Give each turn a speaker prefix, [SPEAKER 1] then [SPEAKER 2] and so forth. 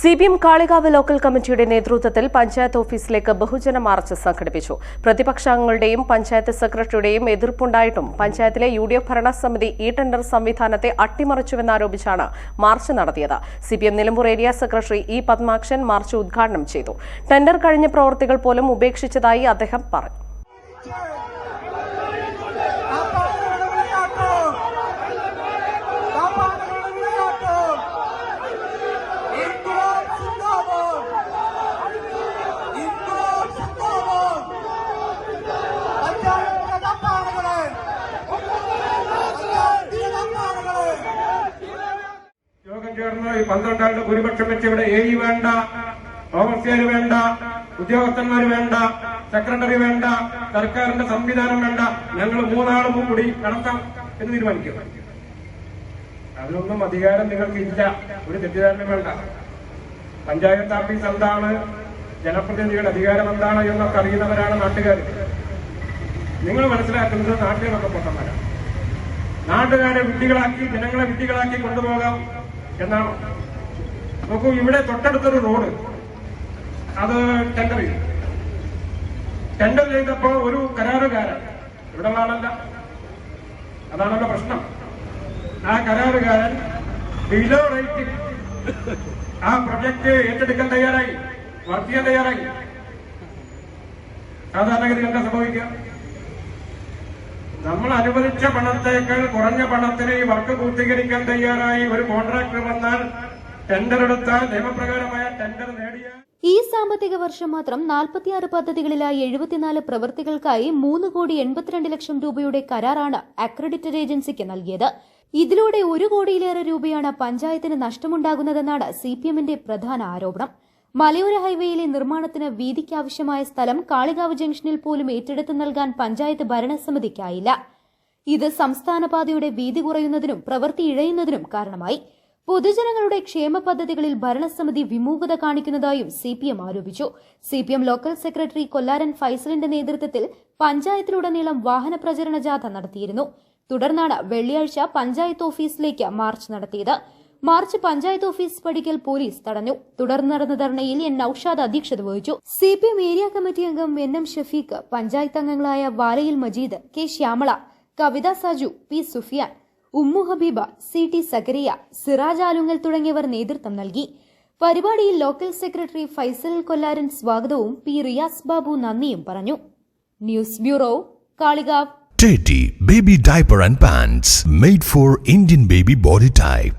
[SPEAKER 1] C P M Kalikavu local committee നേതൃത്വത്തിൽ പഞ്ചായത്ത് ഓഫീസിലേക്ക് ബഹുജന മാർച്ച് സംഘടിപ്പിച്ചു. പ്രതിപക്ഷാംഗങ്ങളുടെയും പഞ്ചായത്ത് സെക്രട്ടറിയുടെയും എതിർപ്പുണ്ടായിട്ടും പഞ്ചായത്തിലെ യു ഡി എഫ് ഭരണസമിതി ഇ ടെൻഡർ സംവിധാനത്തെ അട്ടിമറിച്ചുവെന്നാരോപിച്ചാണ് മാർച്ച് നടത്തിയത്. C P M Nilambur area secretary E Padmakshan march ഉദ്ഘാടനം ചെയ്തു. ടെൻഡർ കഴിഞ്ഞ പ്രവൃത്തികൾ പോലും ഉപേക്ഷിച്ചതായി അദ്ദേഹം പറഞ്ഞു.
[SPEAKER 2] ഈ പന്ത്രണ്ടാളുടെ ഭൂരിപക്ഷം വെച്ച് ഇവിടെ എ ഇ വേണ്ട ഓവർസിയർ വേണ്ട ഉദ്യോഗസ്ഥന്മാർ വേണ്ട സെക്രട്ടറി വേണ്ട സർക്കാരിന്റെ സംവിധാനം വേണ്ട. ഞങ്ങൾ മൂന്നാളും കൂടി നടത്താം എന്ന് തീരുമാനിക്കും. അതിനൊന്നും അധികാരം നിങ്ങൾക്ക് ഇല്ല. ഒരു തെറ്റിദ്ധാരണ വേണ്ട. പഞ്ചായത്ത് ഓഫീസ് എന്താണ്? ജനപ്രതിനിധികളുടെ അധികാരം എന്താണ് എന്നൊക്കെ അറിയുന്നവരാണ് നാട്ടുകാർ. നിങ്ങൾ മനസ്സിലാക്കുന്നത് നാട്ടുകാരൊക്കെ പൊട്ടന്മാരാണ് നാട്ടുകാരെ വിഡ്ഢികളാക്കി ജനങ്ങളെ വിഡ്ഢികളാക്കി കൊണ്ടുപോകാം. എന്നാണ്. നോക്കൂ ഇവിടെ തൊട്ടടുത്തൊരു റോഡ്. അത് ടെൻഡർ ചെയ്തു. ടെൻഡർ ചെയ്തപ്പോ ഒരു കരാറുകാരൻ ഇവിടെ ആളല്ല അതാണല്ലോ പ്രശ്നം. ആ കരാറുകാരൻ ബിലോ റേറ്റ് ആ പ്രൊജക്ട് ഏറ്റെടുക്കാൻ തയ്യാറായി ചെയ്യാൻ തയ്യാറായി. സാധാരണഗതി എന്താ സംഭവിക്കുക? നമ്മൾ അനുവദിച്ച പണത്തേക്കാൾ കുറഞ്ഞ പണത്തിന് ഈ വർക്ക് പൂർത്തീകരിക്കാൻ തയ്യാറായി ഒരു കോൺട്രാക്ടർ വന്നാൽ ടെൻഡർ എടുത്താൽ നിയമപ്രകാരമായ ടെൻഡർ നേടിയ
[SPEAKER 3] ഈ സാമ്പത്തിക വർഷം മാത്രം നാൽപ്പത്തിയാറ് പദ്ധതികളിലായി എഴുപത്തിനാല് പ്രവൃത്തികൾക്കായി മൂന്ന് കോടി എൺപത്തിരണ്ട് ലക്ഷം രൂപയുടെ കരാറാണ് അക്രഡിറ്റഡ് ഏജൻസിക്ക് നൽകിയത്. ഇതിലൂടെ ഒരു കോടിയിലേറെ രൂപയാണ് പഞ്ചായത്തിന് നഷ്ടമുണ്ടാകുന്നതെന്നാണ് സി പ്രധാന ആരോപണം. മലയോര ഹൈവേയിലെ നിർമ്മാണത്തിന് വീതിക്കാവശ്യമായ സ്ഥലം കാളികാവ് ജംഗ്ഷനിൽ പോലും ഏറ്റെടുത്ത് നൽകാൻ പഞ്ചായത്ത് ഭരണസമിതിക്കായില്ല. ഇത് സംസ്ഥാന പാതയുടെ വീതി കുറയുന്നതിനും പ്രവൃത്തി ഇഴയുന്നതിനും കാരണമായി. പൊതുജനങ്ങളുടെ ക്ഷേമ പദ്ധതികളിൽ ഭരണസമിതി വിമൂഖത കാണിക്കുന്നതായും സി പി എം ആരോപിച്ചു. C P M local secretary Kollaran ഫൈസലിന്റെ നേതൃത്വത്തിൽ പഞ്ചായത്തിലുടനീളം വാഹന പ്രചരണ ജാഥ നടത്തിയിരുന്നു. തുടർന്നാണ് വെള്ളിയാഴ്ച പഞ്ചായത്ത് ഓഫീസിലേക്ക് മാർച്ച് നടത്തിയത്. മാർച്ച് പഞ്ചായത്ത് ഓഫീസ് പടിക്കൽ പോലീസ് തടഞ്ഞു. തുടർന്ന് നടന്ന ധർണയിൽ എൻ നൌഷാദ് അധ്യക്ഷത വഹിച്ചു. C P M area committee അംഗം എൻ എം ഷഫീഖ് പഞ്ചായത്ത് അംഗങ്ങളായ Valayil Majeed K Shyamala Kavitha Saju P Sufiyan Ummu Habeeba C T Zakariya Siraj Alungal തുടങ്ങിയവർ നേതൃത്വം നൽകി. പരിപാടിയിൽ ലോക്കൽ സെക്രട്ടറി ഫൈസൽ കൊല്ലാരൻ സ്വാഗതവും പി റിയാസ് ബാബു നന്ദിയും പറഞ്ഞു. News bureau Kalikavu.
[SPEAKER 4] Teddy Baby and Pants made for Indian baby body type.